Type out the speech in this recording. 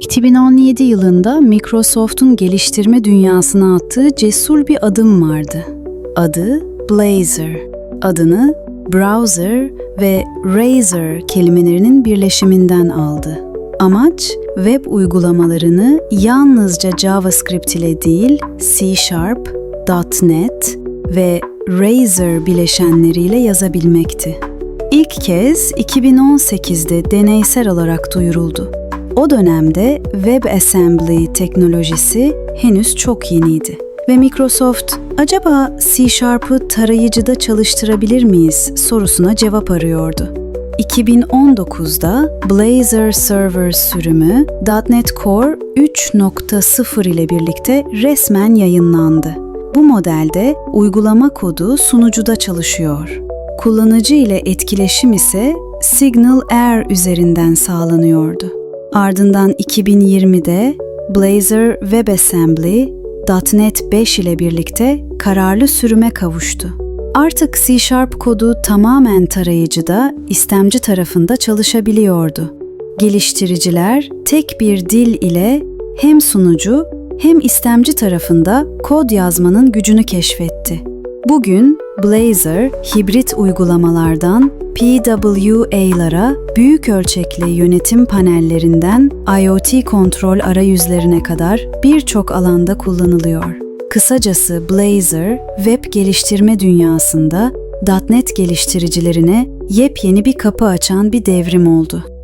2017 yılında Microsoft'un geliştirme dünyasına attığı cesur bir adım vardı. Adı Blazor. Adını browser ve razor kelimelerinin birleşiminden aldı. Amaç, web uygulamalarını yalnızca JavaScript ile değil, C Sharp, .NET ve Razor bileşenleriyle yazabilmekti. İlk kez 2018'de deneysel olarak duyuruldu. O dönemde WebAssembly teknolojisi henüz çok yeniydi ve Microsoft acaba C Sharp'ı tarayıcıda çalıştırabilir miyiz sorusuna cevap arıyordu. 2019'da Blazor Server sürümü .NET Core 3.0 ile birlikte resmen yayınlandı. Bu modelde uygulama kodu sunucuda çalışıyor. Kullanıcı ile etkileşim ise Signal Air üzerinden sağlanıyordu. Ardından 2020'de Blazor WebAssembly .NET 5 ile birlikte kararlı sürüme kavuştu. Artık C Sharp kodu tamamen tarayıcıda, istemci tarafında çalışabiliyordu. Geliştiriciler tek bir dil ile hem sunucu hem istemci tarafında kod yazmanın gücünü keşfetti. Bugün Blazor, hibrit uygulamalardan PWA'lara, büyük ölçekli yönetim panellerinden IoT kontrol arayüzlerine kadar birçok alanda kullanılıyor. Kısacası Blazor, web geliştirme dünyasında .NET geliştiricilerine yepyeni bir kapı açan bir devrim oldu.